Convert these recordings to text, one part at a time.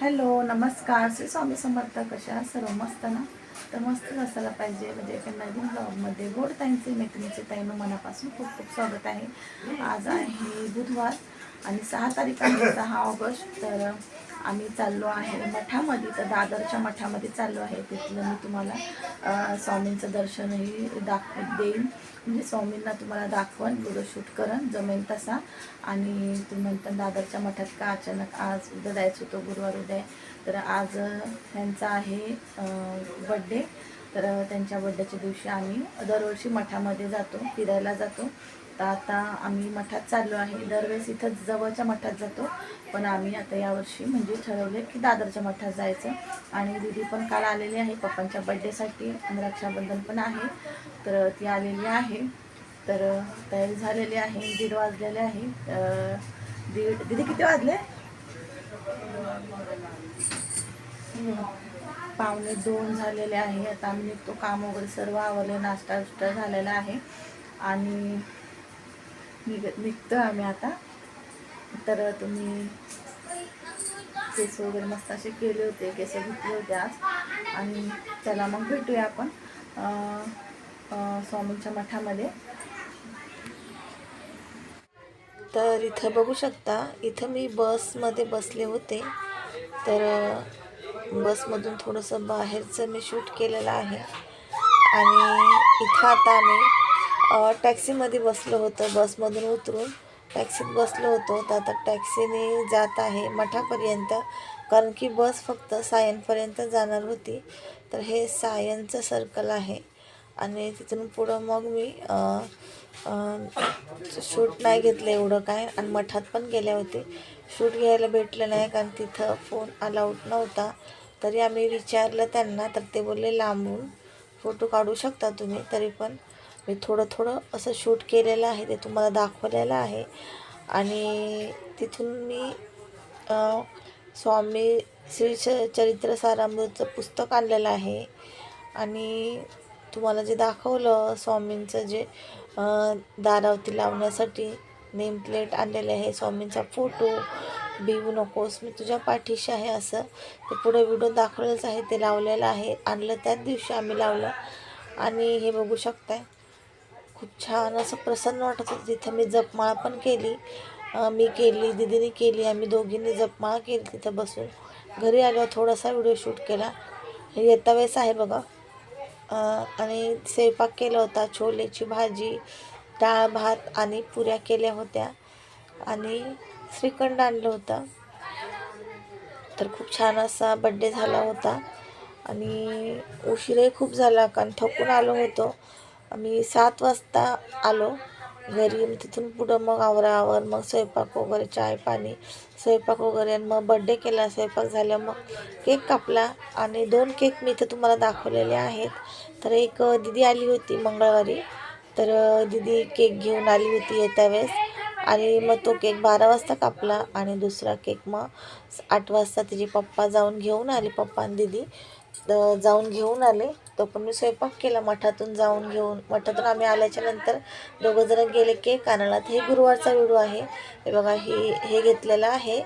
Hello नमस्कार. श्री स्वामी समर्थ कशा सर्व मस्त ना? तर मस्त असायला पाहिजे. म्हणजे एका नवीन ब्लॉगमध्ये गोड ताईंचे मैत्रिणीचे ताईनं मनापासून खूप खूप स्वागत आहे. आज आहे बुधवार. आणि सहा तारीख आहे सहा ऑगस्ट तर आम्ही चाललो आहे मठामध्ये तर दादरच्या मठामध्ये चाललो आहे. तिथलं मी तुम्हाला स्वामींचं दर्शनही दाख देईन. म्हणजे स्वामींना तुम्हाला दाखवण व्हिडिओ शूट करन जमेल तसा. आणि तुम्ही म्हणता दादरच्या मठात का अचानक आज उद्या जायचं होतं? गुरुवार उद्या. तर आज त्यांचा आहे बड्डे तर त्यांच्या बड्डेच्या दिवशी आम्ही दरवर्षी मठामध्ये जातो फिरायला जातो. तर आता आम्ही मठात चाललो आहे. दरवेळेस इथं जवळच्या मठात जातो. पण आम्ही आता यावर्षी म्हणजे ठरवले की दादरच्या मठात जायचं. आणि दिदी पण काल आलेली आहे. पप्पांच्या बड्डेसाठी आणि रक्षाबंधन पण आहे. तर ती आलेली आहे. तर तयारी झालेली आहे. दीड वाजलेले आहे. दीड दिदी किती वाजले? पावणे दोन झालेले आहे. आता आम्ही निघतो. काम वगैरे सर्व आवरले. नाश्ता उष्टा झालेला आहे. आणि निघ निघतो आम्ही आता. तर तुम्ही केस वगैरे मस्त असे केले होते केस घेतले होते आज. आणि त्याला मग भेटूया आपण स्वामींच्या मठामध्ये. तर इथं बघू शकता इथं मी बसमध्ये बसले होते. तर बसमधून थोडंसं बाहेरचं मी शूट केलेलं आहे. आणि इथं आता आम्ही टॅक्सीमध्ये बसलो होतो बसमधून उतरून टॅक्सीत बसलो होतो. तर आता टॅक्सीने जात आहे मठापर्यंत. कारण की बस फक्त सायनपर्यंत जाणार होती. तर हे सायनचं सर्कल आहे. आणि तिथून पुढं मग मी शूट नाही घेतलं एवढं काय. आणि मठात पण गेले होते. शूट घ्यायला भेटलं नाही कारण तिथं फोन अलाउड नव्हता. तरी आम्ही विचारलं त्यांना तर ते बोलले लांबून फोटो काढू शकता तुम्ही? तरी पण मी थोडं थोडं असं शूट केलेलं आहे ते तुम्हाला दाखवलेलं आहे. आणि तिथून मी स्वामी श्री च चरित्र सारामृतचं पुस्तक आणलेलं आहे. आणि तुम्हाला जे दाखवलं स्वामींचं जे दारावती लावण्यासाठी नेम प्लेट आणलेले आहे स्वामींचा फोटो भिवू नकोस मी तुझ्या पाठीशी आहे असं ते पुढे व्हिडिओ दाखवलेलंच आहे ते लावलेलं आहे. आणलं त्याच दिवशी आम्ही लावलं. आणि हे बघू शकताय. खूप छान असं प्रसन्न वाटत होतं. तिथं मी जपमाळा पण केली. मी केली दिदीने केली आम्ही दोघींनी जपमाळा केली तिथं बसून. घरी आल्यावर थोडासा व्हिडिओ शूट केला. येता वेळेस आहे बघा. आणि स्वयंपाक केला होता छोलेची भाजी डाळ भात आणि पुऱ्या केल्या होत्या. आणि श्रीखंड आणलं होतं. तर खूप छान असा बड्डे झाला होता. आणि उशीरही खूप झाला कारण थकून आलो होतो. आम्ही सात वाजता आलो. घरी तिथून पुढं मग आवरावर मग स्वयंपाक वगैरे चाय पाणी स्वयंपाक वगैरे. आणि मग बड्डे केला स्वयंपाक झाला मग केक कापला. आणि दोन केक मी इथं तुम्हाला दाखवलेले आहेत. तर एक दिदी आली होती मंगळवारी. तर दिदी केक घेऊन आली होती येत्या वेळेस. आणि मग तो केक बारा वाजता कापला आणि दुसरा केक मग आठ वाजता तिचे पप्पा जाऊन घेऊन आले पप्पा आणि दिदी. तर जाऊन घेऊन आले. तो पण मी स्वयंपाक केला मठातून जाऊन घेऊन. मठातून आम्ही आल्याच्यानंतर दोघं जण गेले केक आणायला. तर हे गुरुवारचा व्हिडिओ आहे. हे बघा हे हे घेतलेलं आहे.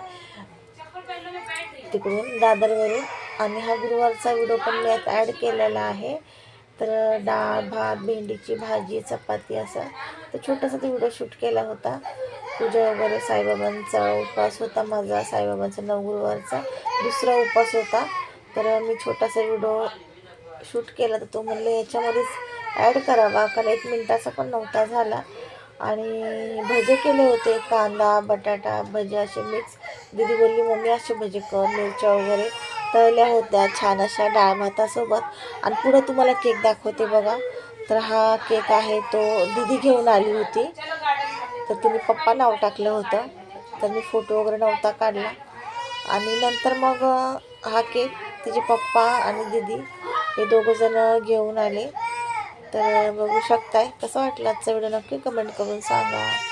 तिकडून दादरवरून. आणि हा गुरुवारचा व्हिडिओ पण मी ॲड केलेला आहे. तर डाळ भात भेंडीची भाजी चपाती असं. तर छोटासा तो व्हिडिओ शूट केला होता. पूजा वगैरे साईबाबांचा उपवास होता माझा साईबाबांचा नवगुरुवारचा. दुसरा उपवास होता. तर मी छोटासा व्हिडिओ शूट केला. तर तो म्हणलं याच्यामध्येच ॲड करावा. कारण एक मिनटाचा पण नव्हता झाला. आणि भजे केले होते. कांदा बटाटा भजे असे मिक्स दीदी बोलली मम्मी असे भजे कर मिरच्या वगैरे. तळल्या होत्या छान अशा डाळ भातासोबत. आणि पुढं तुम्हाला केक दाखवते बघा. तर हा केक आहे तो दिदी घेऊन आली होती. तर तिने पप्पा नाव टाकलं होतं. तर मी फोटो वगैरे नव्हता काढला. आणि नंतर मग हा केक तिचे पप्पा आणि दीदी हे दोघंजणं घेऊन आले. तर बघू शकताय. कसं वाटलं आजचा व्हिडिओ? नक्की कमेंट करून सांगा.